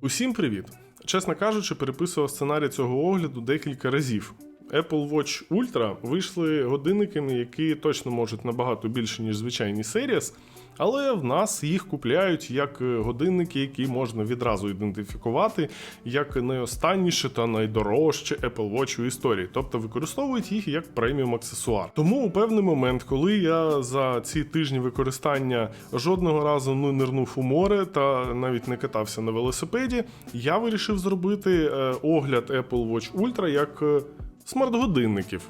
Усім привіт! Чесно кажучи, переписував сценарій цього огляду декілька разів. Apple Watch Ultra вийшли годинниками, які точно можуть набагато більше, ніж звичайні Series, але в нас їх купляють як е, годинники, які можна відразу ідентифікувати як найостанніше та найдорожче Apple Watch у історії, тобто використовують їх як преміум аксесуар. Тому у певний момент, коли я за ці тижні використання жодного разу не нирнув у море та навіть не катався на велосипеді, я вирішив зробити е, огляд Apple Watch Ultra як е, смарт-годинників.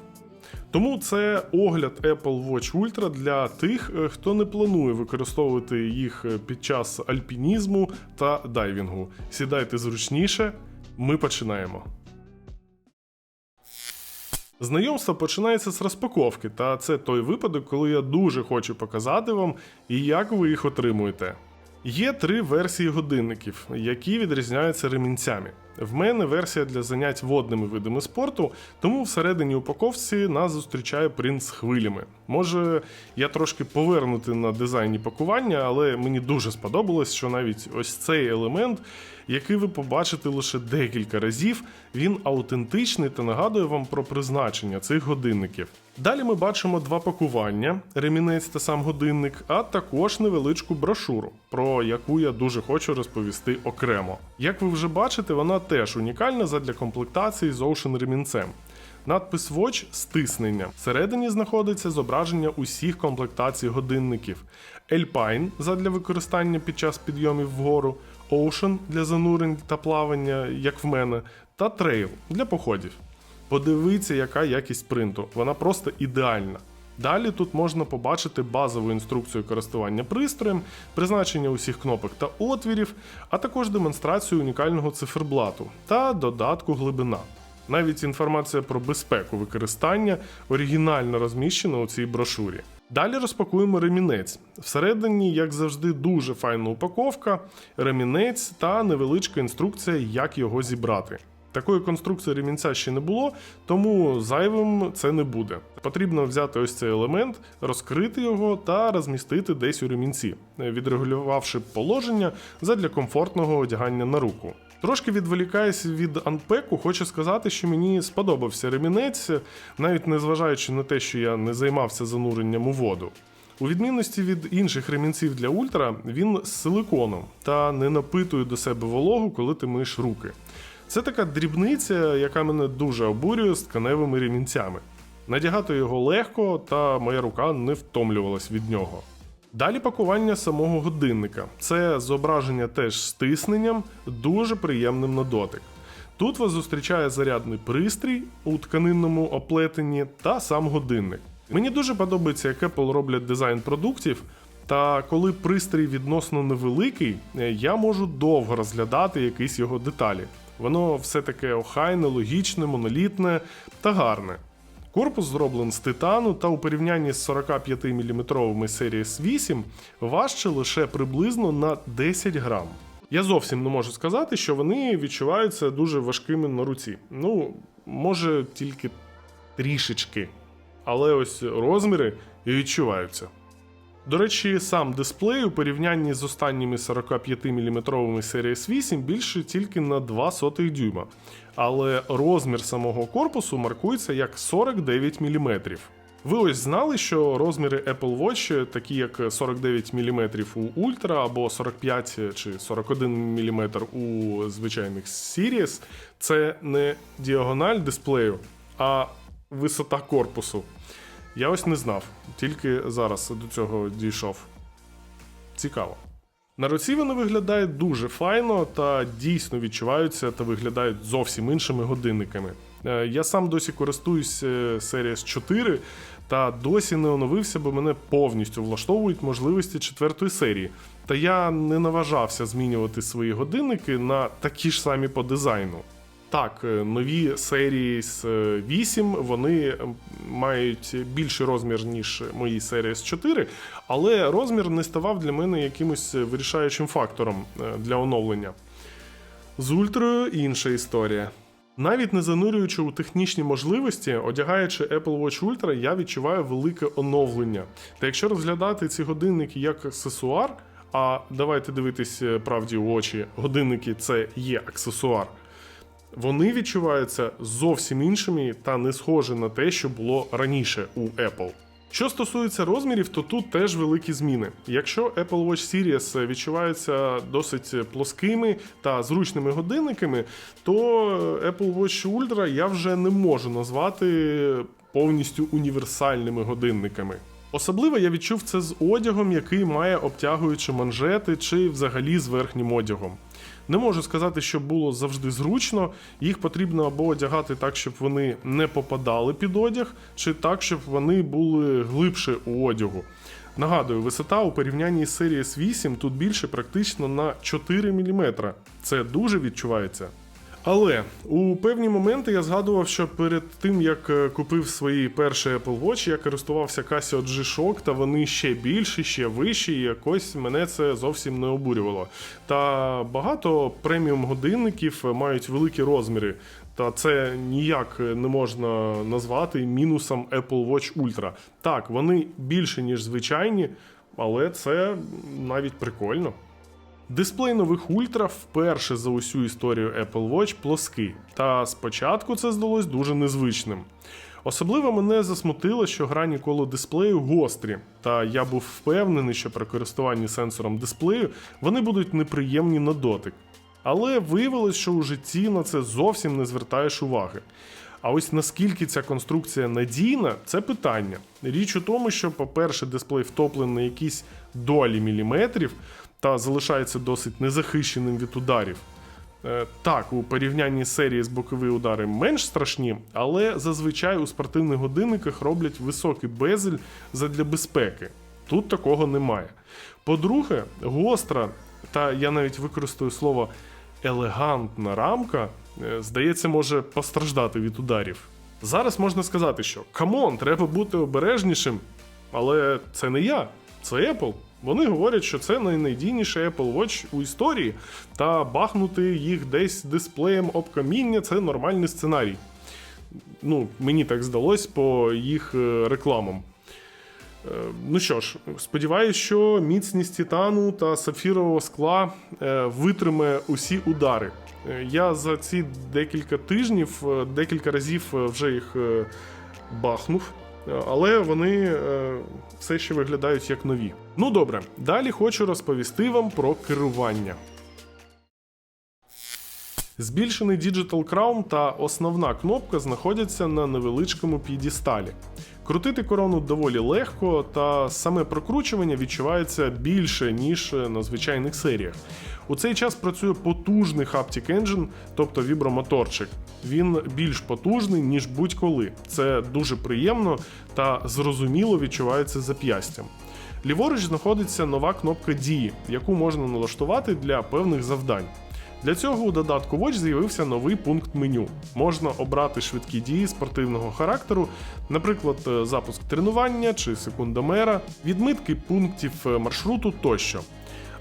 Тому це огляд Apple Watch Ultra для тих, е, хто не планує використовувати їх е, під час альпінізму та дайвінгу. Сідайте зручніше, ми починаємо. Знайомство починається з розпаковки, та це той випадок, коли я дуже хочу показати вам, як ви їх отримуєте. Є три версії годинників, які відрізняються ремінцями. В мене версія для занять водними видами спорту, тому всередині упаковці нас зустрічає принт з хвилями. Може, я трошки повернути на дизайні пакування, але мені дуже сподобалось, що навіть ось цей елемент, який ви побачите лише декілька разів, він аутентичний та нагадує вам про призначення цих годинників. Далі ми бачимо два пакування: ремінець та сам годинник, а також невеличку брошуру, про яку я дуже хочу розповісти окремо. Як ви вже бачите, вона теж унікальна задля комплектації з Ocean ремінцем. Надпис Watch стиснення. Всередині знаходиться зображення усіх комплектацій годинників: Alpine задля використання під час підйомів вгору, Ocean для занурень та плавання, як в мене, та Trail для походів. Подивіться, яка якість принту, вона просто ідеальна. Далі тут можна побачити базову інструкцію користування пристроєм, призначення усіх кнопок та отвірів, а також демонстрацію унікального циферблату та додатку глибина. Навіть інформація про безпеку використання оригінально розміщена у цій брошурі. Далі розпакуємо ремінець. Всередині, як завжди, дуже файна упаковка, ремінець та невеличка інструкція, як його зібрати. Такої конструкції ремінця ще не було, тому зайвим це не буде. Потрібно взяти ось цей елемент, розкрити його та розмістити десь у ремінці, відрегулювавши положення задля комфортного одягання на руку. Трошки відволікаюсь від анпеку, хочу сказати, що мені сподобався ремінець, навіть незважаючи на те, що я не займався зануренням у воду. У відмінності від інших ремінців для ультра, він з силиконом та не напитує до себе вологу, коли ти миєш руки. Це така дрібниця, яка мене дуже обурює з тканевими ремінцями. Надягати його легко, та моя рука не втомлювалась від нього. Далі пакування самого годинника. Це зображення теж з тисненням, дуже приємним на дотик. Тут вас зустрічає зарядний пристрій у тканинному оплетенні та сам годинник. Мені дуже подобається, як Apple роблять дизайн продуктів. Та коли пристрій відносно невеликий, я можу довго розглядати якісь його деталі. Воно все таке охайне, логічне, монолітне та гарне. Корпус зроблений з титану та у порівнянні з 45 мм Series 8 важче лише приблизно на 10 грам. Я зовсім не можу сказати, що вони відчуваються дуже важкими на руці. Ну, може, тільки трішечки. Але ось розміри і відчуваються. До речі, сам дисплей у порівнянні з останніми 45 мм Series 8 більше тільки на 2 сотих дюйма, але розмір самого корпусу маркується як 49 мм. Ви ось знали, що розміри Apple Watch, такі як 49 мм у Ultra або 45 чи 41 мм у звичайних Series, це не діагональ дисплею, а висота корпусу. Я ось не знав, тільки зараз до цього дійшов. Цікаво. На руці вони виглядають дуже файно та дійсно відчуваються та виглядають зовсім іншими годинниками. Е, Я сам досі користуюсь е, Series 4 та досі не оновився, бо мене повністю влаштовують можливості четвертої серії. Та я не наважався змінювати свої годинники на такі ж самі по дизайну. Так, е, нові з 8 вони мають більший розмір, ніж мої з 4, але розмір не ставав для мене якимось вирішаючим фактором е, для оновлення. З ультрою інша історія. Навіть не занурюючи у технічні можливості, одягаючи Apple Watch Ultra, я відчуваю велике оновлення. Та якщо розглядати ці годинники як аксесуар, А давайте дивитись е, правді в очі, годинники це є аксесуар. Вони відчуваються зовсім іншими та не схожі на те, що було раніше у Apple. Що стосується розмірів, то тут теж великі зміни. Якщо Apple Watch Series відчуваються досить плоскими та зручними годинниками, то Apple Watch Ultra я вже не можу назвати повністю універсальними годинниками. Особливо я відчув це з одягом, який має обтягуючі манжети чи взагалі з верхнім одягом. Не можу сказати, що було завжди зручно. Їх потрібно або одягати так, щоб вони не попадали під одяг, чи так, щоб вони були глибше у одягу. Нагадую, висота у порівнянні з Series 8 тут більше практично на 4 мм. Це дуже відчувається. Але у певні моменти я згадував, що перед тим як е, купив свої перші Apple Watch, я користувався Casio G-Shock, та вони ще більші, ще вищі, і якось мене це зовсім не обурювало. Та багато преміум годинників мають великі розміри. Та це ніяк не можна назвати мінусом Apple Watch Ultra. Так, вони більше, ніж звичайні, але це навіть прикольно. Дисплей нових Ультра вперше за усю історію Apple Watch плоский, та спочатку це здалось дуже незвичним. Особливо мене засмутило, що грані коло дисплею гострі, та я був впевнений, що при користуванні сенсором дисплею вони будуть неприємні на дотик. Але виявилось, що у житті на це зовсім не звертаєш уваги. А ось наскільки ця конструкція надійна, це питання. Річ у тому, що, по-перше, дисплей втоплений на якісь долі міліметрів та залишається досить незахищеним від ударів. Е, Так, у порівнянні з серії з бокові удари менш страшні, але зазвичай у спортивних годинниках роблять високий безель задля безпеки. Тут такого немає. По-друге, гостра, та я навіть використаю слово елегантна рамка, е, здається, може постраждати від ударів. Зараз можна сказати, що камон, треба бути обережнішим, але це не я, це Apple. Вони говорять, що це найнадійніший Apple Watch у історії, та бахнути їх десь дисплеєм об каміння це нормальний сценарій. Ну, мені так здалось по їх е, рекламам. Е, Ну що ж, сподіваюся, що міцність титану та сапфірового скла е, витримає усі удари. Я за ці декілька тижнів декілька разів вже їх бахнув, але вони е, все ще виглядають як нові. Ну добре, далі хочу розповісти вам про керування. Збільшений Digital Crown та основна кнопка знаходяться на невеличкому п'єдісталі. Крутити корону доволі легко, та саме прокручування відчувається більше, ніж на звичайних серіях. У цей час працює потужний Haptic Engine, тобто вібромоторчик. Він більш потужний, ніж будь-коли. Це дуже приємно та зрозуміло відчувається зап'ястям. Ліворуч знаходиться нова кнопка дії, яку можна налаштувати для певних завдань. Для цього у додатку Watch з'явився новий пункт меню. Можна обрати швидкі дії спортивного характеру, наприклад, е, запуск тренування чи секундомера, відмитки пунктів е, маршруту тощо.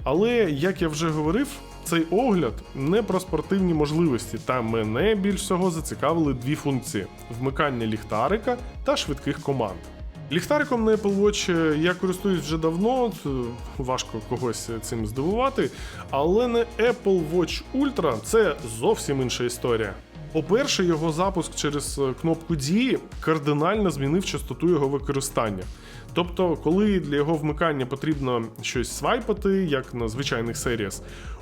Але, як я вже говорив, цей огляд не про спортивні можливості, та мене більш всього зацікавили дві функції: вмикання ліхтарика та швидких команд. Ліхтариком на Apple Watch е, я користуюсь вже давно, важко когось цим здивувати. Але не Apple Watch Ultra це зовсім інша історія. По-перше, його запуск через е, кнопку дії кардинально змінив частоту його використання. Тобто, коли для його вмикання потрібно щось свайпати, як на звичайних серіях,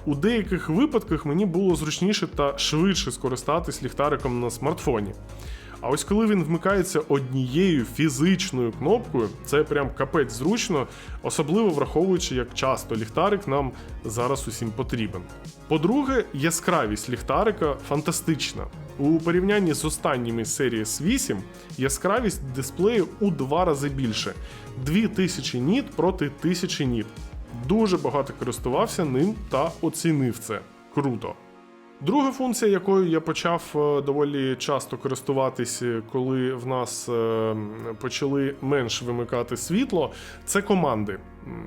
у деяких випадках мені було зручніше та швидше скористатись ліхтариком на смартфоні. А ось коли він вмикається однією фізичною кнопкою, це прям капець зручно, особливо враховуючи, як часто ліхтарик нам зараз усім потрібен. По-друге, яскравість ліхтарика фантастична. У порівнянні з останніми Series 8 яскравість дисплею у два рази більше 2000 ніт проти 1000 ніт. Дуже багато користувався ним та оцінив це. Круто. Друга функція, якою я почав е, доволі часто користуватись, е, коли в нас е, почали менш вимикати світло, це команди.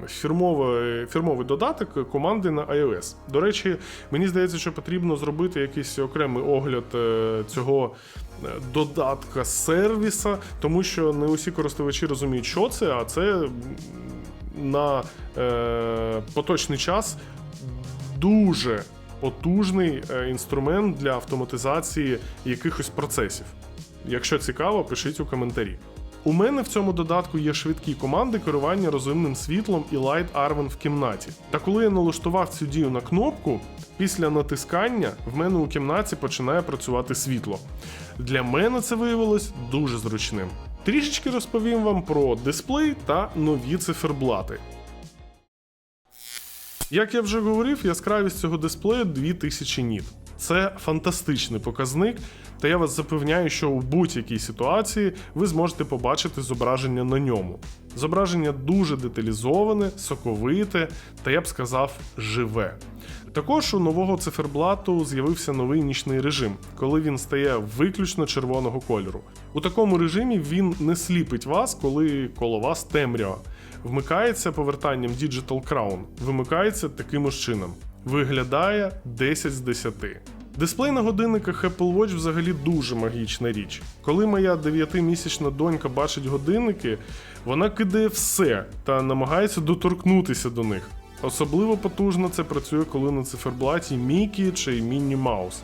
Фірмовий, фірмовий додаток команди на iOS. До речі, мені здається, що потрібно зробити якийсь окремий огляд цього додатка сервіса, тому що не усі користувачі розуміють, що це, а це на е, поточний час дуже потужний е, інструмент для автоматизації якихось процесів. Якщо цікаво, пишіть у коментарі. У мене в цьому додатку є швидкі команди керування розумним світлом і Light Arwen в кімнаті. Та коли я налаштував цю дію на кнопку, після натискання в мене у кімнаті починає працювати світло. Для мене це виявилось дуже зручним. Трішечки розповім вам про дисплей та нові циферблати. Як я вже говорив, яскравість цього дисплею 2000 ніт. Це фантастичний показник, та я вас запевняю, що у будь-якій ситуації ви зможете побачити зображення на ньому. Зображення дуже деталізоване, соковите та я б сказав, живе. Також у нового циферблату з'явився новий нічний режим, коли він стає виключно червоного кольору. У такому режимі він не сліпить вас, коли коло вас темрява. Вмикається повертанням Digital Crown, вимикається таким ось чином. Виглядає 10 з 10. Дисплей на годинниках Apple Watch взагалі дуже магічна річ. Коли моя 9-місячна донька бачить годинники, вона кидає все та намагається доторкнутися до них. Особливо потужно це працює, коли на циферблаті Мікі чи Мінні Маус.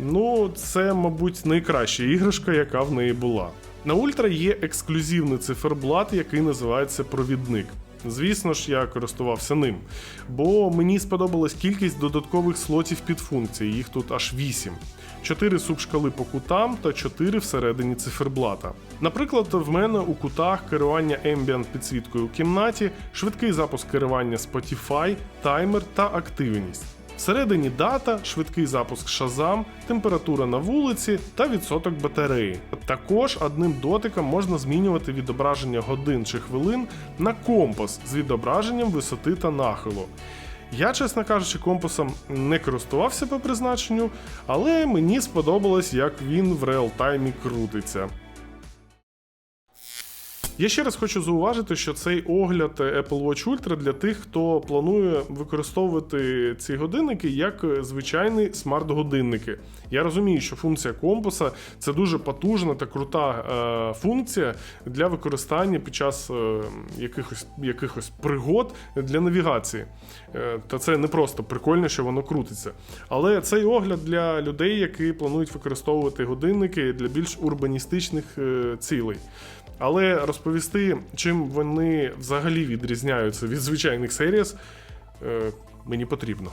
Ну, це, мабуть, найкраща іграшка, яка в неї була. На Ультра є ексклюзивний циферблат, який називається провідник. Звісно ж, я користувався ним, бо мені сподобалась кількість додаткових слотів під функції, їх тут аж 8. 4 субшкали по кутам та 4 всередині циферблата. Наприклад, в мене у кутах керування Ambient підсвіткою у кімнаті, швидкий запуск керування Spotify, таймер та активність. Всередині дата, швидкий запуск Shazam, температура на вулиці та відсоток батареї. Також одним дотиком можна змінювати відображення годин чи хвилин на компас з відображенням висоти та нахилу. Я, чесно кажучи, компасом не користувався по призначенню, але мені сподобалось, як він в реалтаймі крутиться. Я ще раз хочу зауважити, що цей огляд Apple Watch Ultra для тих, хто планує використовувати ці годинники як звичайні смарт-годинники. Я розумію, що функція компаса це дуже потужна та крута е, функція для використання під час е, якихось, якихось пригод для навігації. Е, та це не просто прикольно, що воно крутиться. Але цей огляд для людей, які планують використовувати годинники для більш урбаністичних цілей. Але розповісти, чим вони взагалі відрізняються від звичайних серіс, е, мені потрібно.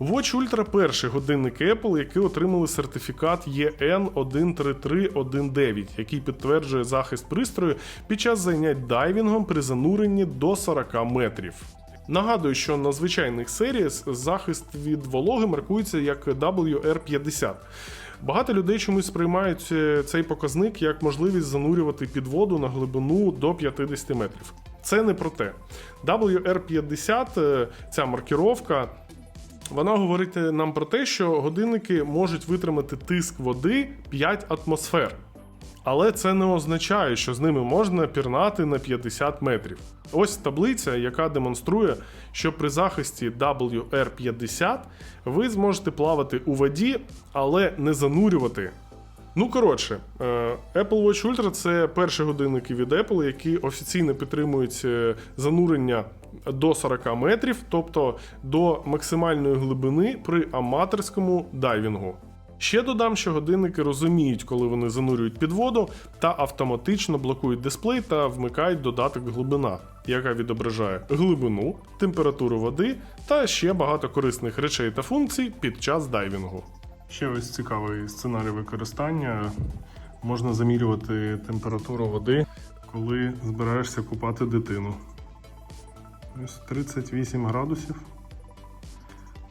Watch Ultra перший годинник Apple, які отримали сертифікат EN 13319, який підтверджує захист пристрою під час зайнять дайвінгом при зануренні до 40 метрів. Нагадую, що на звичайних серіс захист від вологи маркується як WR50. Багато людей чомусь сприймають е, цей показник як можливість занурювати під воду на глибину до 50 метрів. Це не про те. WR50, е, ця маркіровка, вона говорить нам про те, що годинники можуть витримати тиск води 5 атмосфер. Але це не означає, що з ними можна пірнати на 50 метрів. Ось таблиця, яка демонструє, що при захисті WR50 ви зможете плавати у воді, але не занурювати. Ну, коротше, е, Apple Watch Ultra це перші годинники від Apple, які офіційно підтримують е, занурення до 40 метрів, тобто до максимальної глибини при аматорському дайвінгу. Ще додам, що годинники розуміють, коли вони занурюють під воду та автоматично блокують дисплей та вмикають додаток глибина, яка відображає глибину, температуру води та ще багато корисних речей та функцій під час дайвінгу. Ще ось цікавий сценарій використання. Можна замірювати температуру води, коли збираєшся купати дитину. Ось 38 градусів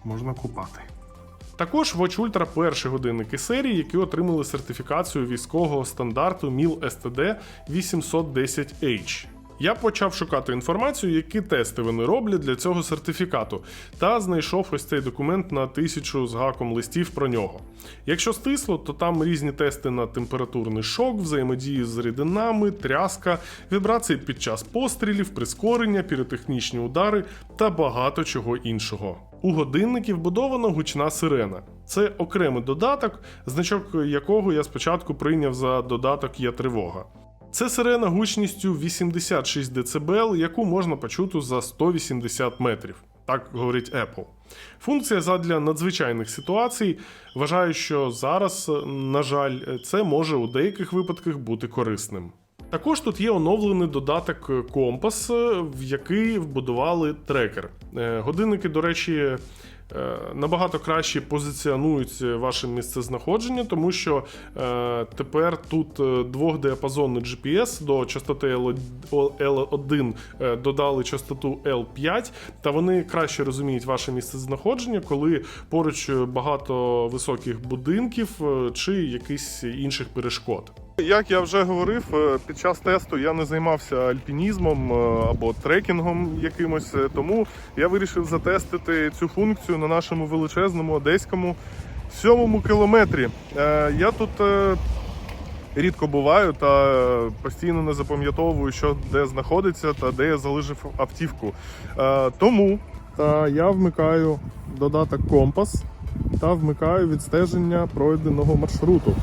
можна купати. Також Watch Ultra перші годинники серії, які отримали сертифікацію військового стандарту MIL STD 810H. Я почав шукати інформацію, які тести вони роблять для цього сертифікату, та знайшов ось цей документ на тисячу з гаком листів про нього. Якщо стисло, то там різні тести на температурний шок, взаємодію з рідинами, тряска, вібрації під час пострілів, прискорення, піротехнічні удари та багато чого іншого. У годинники вбудована гучна сирена. Це окремий додаток, значок якого я спочатку прийняв за додаток є тривога. Це сирена гучністю 86 дБ, яку можна почути за 180 метрів. Так говорить Apple. Функція задля надзвичайних ситуацій. Вважаю, що зараз, на жаль, це може у деяких випадках бути корисним. Також тут є оновлений додаток компас, в який вбудували трекер. Е, Годинники, до речі, набагато краще позиціонують ваше місцезнаходження, тому що е, тепер тут е, двохдіапазонний GPS до частоти L1 е, додали частоту L5, та вони краще розуміють ваше місцезнаходження, коли поруч багато високих будинків е, чи якихось інших перешкод. Як я вже говорив, е, під час тесту я не займався альпінізмом е, або трекінгом якимось, е, тому я вирішив затестити цю функцію на нашому величезному одеському сьомому кілометрі. Я тут рідко буваю та постійно не запам'ятовую, що де знаходиться та де я залишив автівку. Тому я вмикаю додаток компас та вмикаю відстеження пройденого маршруту.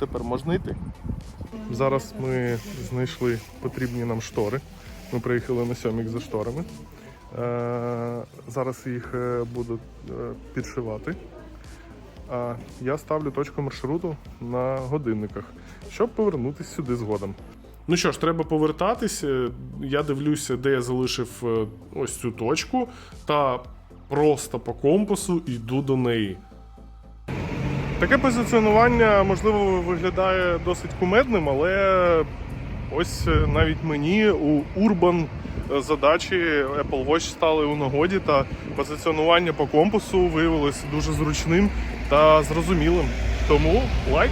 Тепер можна йти. Зараз ми знайшли потрібні нам штори. Ми приїхали на сьомік за шторами. Е, зараз їх е, буду е, підшивати. Я ставлю точку маршруту на годинниках, щоб повернутися сюди згодом. Ну що ж, треба повертатись. Я дивлюся, де я залишив ось цю точку, та просто по компасу йду до неї. Таке позиціонування, можливо, виглядає досить кумедним, але ось е, навіть мені у Urban е, задачі Apple Watch стали у нагоді, та позиціонування по компасу виявилось дуже зручним та зрозумілим. Тому лайк.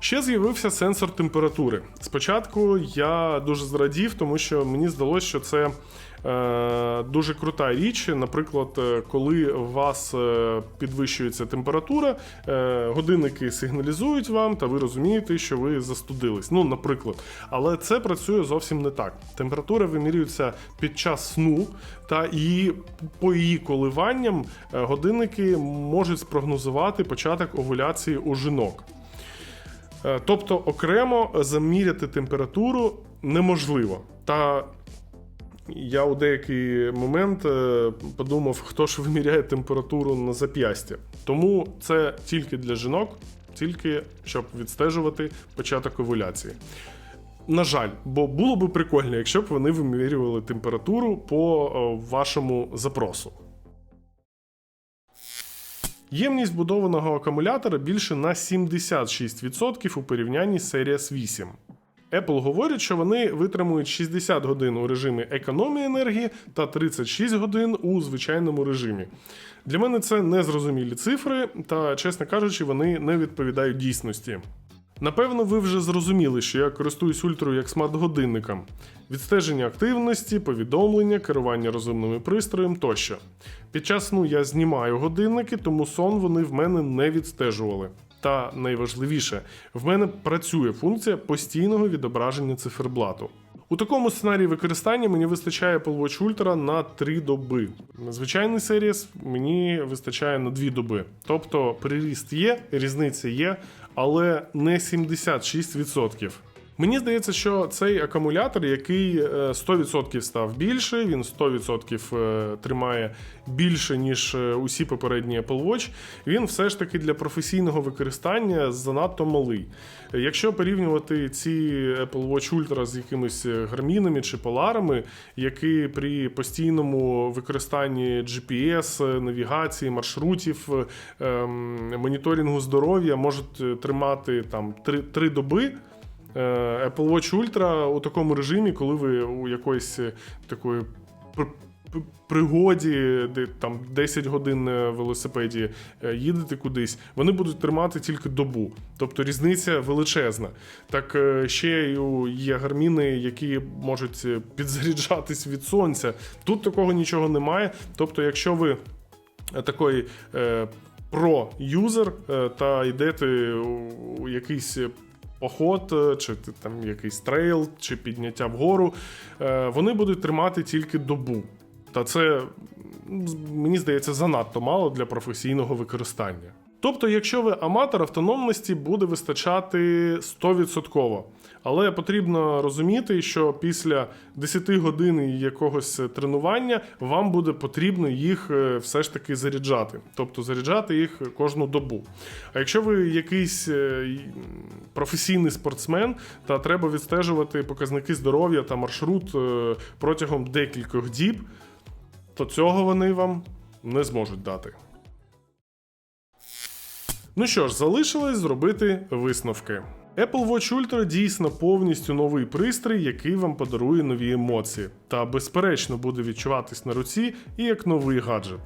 Ще з'явився сенсор температури. Спочатку я дуже зрадів, тому що мені здалося, що це дуже крута річ. Наприклад, е, коли у вас е, підвищується температура, е, годинники сигналізують вам, та ви розумієте, що ви застудились. Ну, наприклад, але це працює зовсім не так. Температура вимірюється під час сну, та і по її коливанням е, годинники можуть спрогнозувати початок овуляції у жінок. Е, Тобто окремо заміряти температуру неможливо. Та я у деякий момент е, подумав, хто ж виміряє температуру на зап'ястя. Тому це тільки для жінок, тільки щоб відстежувати початок овуляції. На жаль, бо було би прикольно, якщо б вони вимірювали температуру по е, вашому запросу. Ємність будованого акумулятора більше на 76% у порівнянні з Series 8. Apple говорить, що вони витримують 60 годин у режимі економії енергії та 36 годин у звичайному режимі. Для мене це незрозумілі цифри, та, чесно кажучи, вони не відповідають дійсності. Напевно, ви вже зрозуміли, що я користуюсь ультрою як смарт-годинником. Відстеження активності, повідомлення, керування розумними пристроєм тощо. Під час сну я знімаю годинники, тому сон вони в мене не відстежували. Та найважливіше, в мене працює функція постійного відображення циферблату. У такому сценарії використання мені вистачає Apple Ultra на 3 доби. Звичайний Series мені вистачає на 2 доби. Тобто приріст є, різниця є, але не 76%. Мені здається, що цей акумулятор, який е, 100% став більше, він 100% е, тримає більше, ніж е, усі попередні Apple Watch, він все ж таки для професійного використання занадто малий. Якщо порівнювати ці Apple Watch Ultra з якимись гармінами чи поларами, які при постійному використанні GPS, навігації, маршрутів, ем, моніторингу здоров'я можуть е, тримати там 3, 3 доби. Е, Apple Watch Ultra у такому режимі, коли ви у якоїсь е, такої пригоді, де там 10 годин на велосипеді е, їдете кудись, вони будуть тримати тільки добу. Тобто різниця величезна. Так ще є гарміни, які можуть підзаряджатись від сонця. Тут такого нічого немає. Тобто, якщо ви такий про-юзер е, та йдете у якийсь поход, е, чи там якийсь трейл, чи підняття вгору, е, вони будуть тримати тільки добу. Та це мені здається занадто мало для професійного використання. Тобто, якщо ви аматор, автономності буде вистачати 100%. Але потрібно розуміти, що після 10 годин якогось тренування вам буде потрібно їх е, все ж таки заряджати, тобто заряджати їх кожну добу. А якщо ви якийсь е, професійний спортсмен, та треба відстежувати показники здоров'я та маршрут е, протягом декількох діб, то цього вони вам не зможуть дати. Ну що ж, залишилось зробити висновки. Apple Watch Ultra дійсно повністю новий пристрій, який вам подарує нові емоції, та безперечно буде відчуватись на руці і як новий гаджет.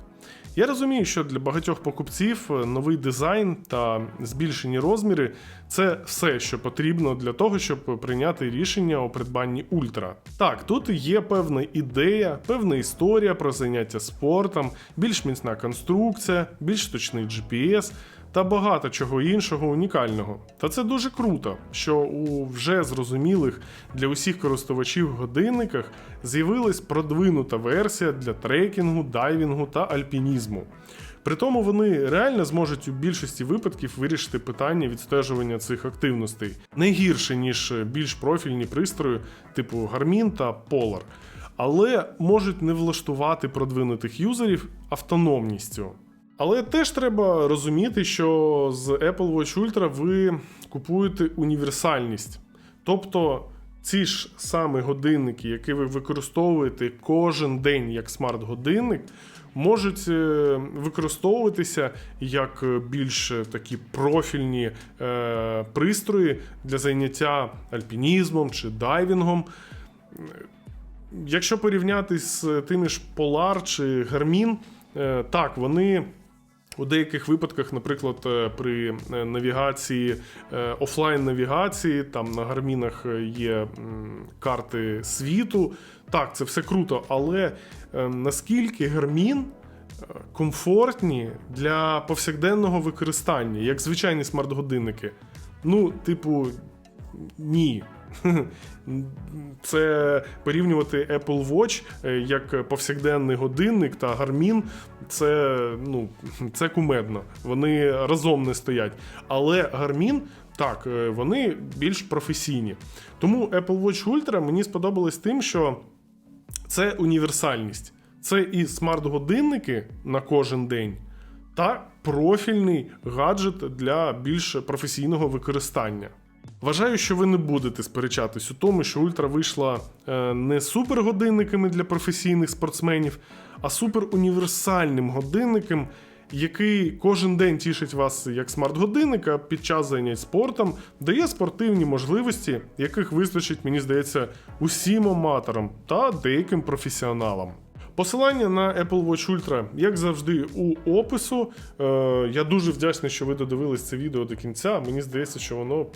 Я розумію, що для багатьох покупців е, новий дизайн та збільшені розміри це все, що потрібно для того, щоб прийняти рішення о придбанні ультра. Так, тут є певна ідея, певна історія про заняття спортом, більш міцна конструкція, більш точний GPS та багато чого іншого унікального. Та це дуже круто, що у вже зрозумілих для усіх користувачів годинниках з'явилась продвинута версія для трекінгу, дайвінгу та альпінізму. Притому вони реально зможуть у більшості випадків вирішити питання відстежування цих активностей не гірше, ніж більш профільні пристрої, типу Garmin та Polar, але можуть не влаштувати продвинутих юзерів автономністю. Але теж треба розуміти, що з Apple Watch Ultra ви купуєте універсальність. Тобто ці ж самі годинники, які ви використовуєте кожен день як смарт-годинник, можуть е, використовуватися як е, більш е, такі профільні е, пристрої для заняття альпінізмом чи дайвінгом. Якщо порівняти з тими ж Polar чи Garmin, так, вони у деяких випадках, наприклад, е, при е, навігації, е, офлайн-навігації, там на гармінах є карти світу. Так, це все круто, але наскільки гармін комфортні для повсякденного використання, як звичайні смарт-годинники? Ну, типу, ні. Це порівнювати Apple Watch е, як повсякденний годинник та Garmin, це, ну, це кумедно. Вони разом не стоять. Але Garmin, так, е, вони більш професійні. Тому Apple Watch Ultra мені сподобалось тим, що це універсальність. Це і смарт-годинники на кожен день, та профільний гаджет для більш професійного використання. Вважаю, що ви не будете сперечатись у тому, що Ультра вийшла е, не супергодинниками для професійних спортсменів, а суперуніверсальним годинником, який кожен день тішить вас як смарт-годинника під час занять спортом, дає спортивні можливості, яких вистачить, мені здається, усім аматорам та деяким професіоналам. Посилання на Apple Watch Ultra, як завжди, у опису. Е, я дуже вдячний, що ви додивились це відео до кінця. Мені здається, що воно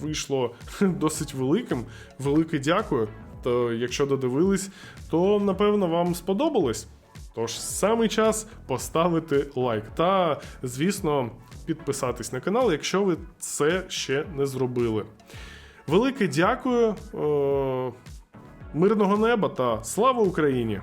вийшло досить великим. Велике дякую. То якщо додивились, то напевно вам сподобалось. Тож саме час поставити лайк та, звісно, підписатись на канал, якщо ви це ще не зробили. Велике дякую, е, мирного неба та слава Україні!